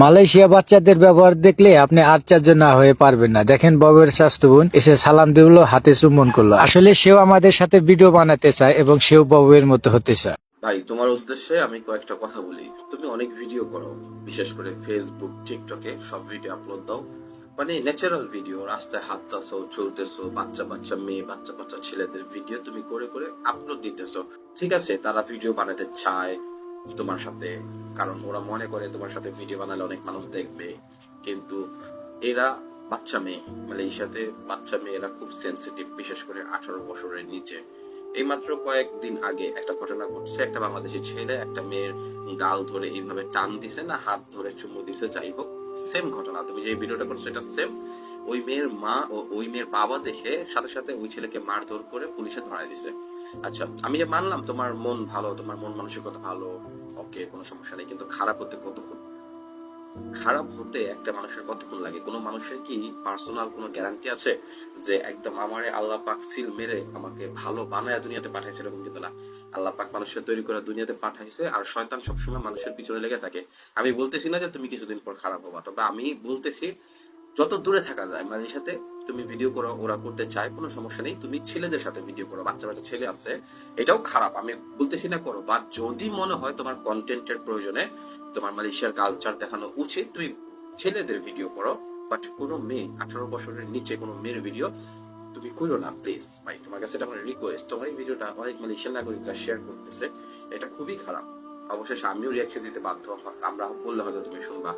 Malaysia বাচ্চাদের ব্যবহার দেখলে আপনি আশ্চর্য না হয়ে পারবেন না। দেখেন ববের স্বাস্থ্য বোন, এসে সালাম দিল, হাতে চুম্বন করল। আসলে সেও আমাদের সাথে ভিডিও বানাতে চায় এবং সেও ববের মতো হতে চায়। ভাই, তোমার উদ্দেশ্যে আমি কয়েকটা কথা বলি। তুমি অনেক ভিডিও করো, বিশেষ করে ফেসবুক টিকটকে সব ভিডিও আপলোড দাও। মানে ন্যাচারাল ভিডিও রাস্তায় হাঁটতেছো, চলতেছো, বাচ্চা বাচ্চা, মেয়ে বাচ্চা বাচ্চা, ছেলেদের ভিডিও তুমি করে করে আপলোড দিতেছো। ঠিক আছে, তারা ভিডিও বানাতে চায় তোমার সাথে, কারণ ওরা মনে করে তোমার সাথে ভিডিও বানালে অনেক মানুষ দেখবে। কিন্তু এরা বাচ্চা মেয়ে মালয়েশিয়াতে বাচ্চা মেয়েরা খুব সেন্সিটিভ বিশেষ করে আঠারো বছরের নিচে। এইমাত্র কয়েকদিন আগে একটা ঘটনা ঘটছে, একটা বাংলাদেশি ছেলে একটা মেয়ের গাল ধরে এইভাবে টান দিছে না, হাত ধরে চুমু দিছে, যাই হোক সেম ঘটনা। তুমি যে ভিডিওটা করছ, এটা সেম ওই মেয়ের মা ও ওই মেয়ের বাবা দেখে সাথে সাথে ওই ছেলেকে মারধর করে পুলিশে ধরায় দিছে। আচ্ছা আমি যে মানলাম তোমার মন ভালো, তোমার মন মানসিকতা ভালো, ওকে, কোনো সমস্যা নেই, কিন্তু খারাপ হতে কতক্ষণ? খারাপ হতে একটা মানুষের কতক্ষণ লাগে? কোনো মানুষের কি পার্সোনাল কোনো গ্যারান্টি আছে যে একদম আমারে আল্লাহ পাক সিল মেরে আমাকে ভালো বানায় দুনিয়াতে পাঠাইছে এরকম কিন্তু না। আল্লাহ পাক মানুষের তৈরি করে দুনিয়াতে পাঠাইছে আর শয়তান সবসময় মানুষের পিছনে লেগে থাকে। আমি বলতেছি না যে তুমি কিছুদিন পর খারাপ হবা, তবে আমি বলতেছি যত দূরে থাকা যায় মানে সাথে, তুমি ভিডিও করো, ওরা করতে চায়, কোনো সমস্যা নেই। তুমি ছেলেদের সাথে ভিডিও করো, বাচ্চা বাচ্চা ছেলে আছে, এটাও খারাপ, আমি বলতেছি না করো। বা যদি মনে হয় তোমার কন্টেন্টের প্রয়োজনে, তোমার মালয়েশিয়ার কালচার দেখানো উচিত, তুমি ছেলেদের ভিডিও করো। বাট কোনো মেয়ে, আঠারো বছরের নিচে কোনো মেয়ের ভিডিও তুমি করো না প্লিজ ভাই, তোমার কাছে এটা আমার রিকোয়েস্ট তোমার এই ভিডিওটা অনেক মালয়েশিয়ান নাগরিকরা শেয়ার করতেছে। এটা খুবই খারাপ। অবশেষে আমিও রিয়াকশন দিতে বাধ্য আমরা বললে হয়তো তুমি শুনবা।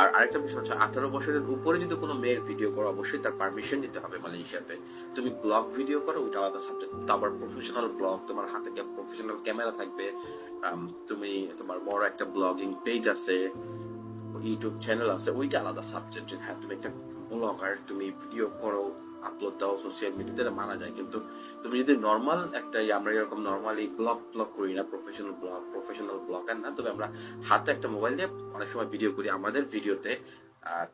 আর আরেকটা বিষয় হচ্ছে, আঠারো বছরের উপরে যদি কোনো মেয়ের ভিডিও করো, অবশ্যই তার পারমিশন নিতে হবে মালয়েশিয়াতে। তুমি ব্লগ ভিডিও করো, ওইটা আলাদা সাবজেক্ট তারপর প্রফেশনাল ব্লগ তোমার হাতে প্রফেশনাল ক্যামেরা থাকবে। তুমি তোমার বড় একটা ব্লগিং পেজ আছে ইউটিউব চ্যানেল আছে, ওইটা আলাদা সাবজেক্ট যদি হ্যাঁ তুমি একটা ব্লগার তুমি ভিডিও করো আপলোড দাও সোশ্যাল মিডিয়াতে মানা যায়। কিন্তু তুমি যদি নর্মাল একটা আমরা এরকম নর্মালি ব্লগ ব্লগ করি না প্রফেশনাল ব্লগ প্রফেশনাল ব্লগার না, তবে আমরা হাতে একটা মোবাইল দিয়ে অনেক সময় ভিডিও করি। আমাদের ভিডিওতে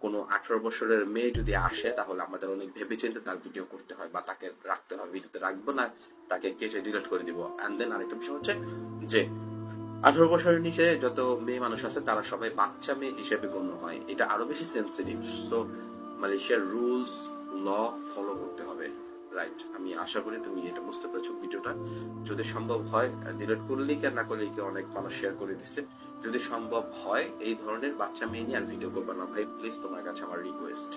কোনো আঠারো বছরের মেয়ে যদি আসে, তাহলে আমাদের অনেক ভেবেচিন্তে তার ভিডিও করতে হয় বা তাকে রাখতে হয়। ভিডিওতে রাখব না, তাকে কেটে ডিলিট করে দিব। অ্যান্ড দেন আরেকটা বিষয় হচ্ছে যে, আঠারো বছরের নিচে যত মেয়ে মানুষ আছে, তারা সবাই বাচ্চা মেয়ে হিসেবে গণ্য হয়। এটা আরও বেশি সেন্সিটিভ সো মালয়েশিয়ার রুলস ল ফলো করতে হবে। রাইট আমি আশা করি তুমি এটা বুঝতে পেরেছ ভিডিওটা। যদি সম্ভব হয় ডিলেট করলেই কেন না করলেই অনেক মানুষ শেয়ার করে দিচ্ছে যদি সম্ভব হয়, এই ধরনের বাচ্চা মেয়ে নিয়ে আর ভিডিও করবে না। ভাই প্লিজ তোমার কাছে আমার রিকোয়েস্ট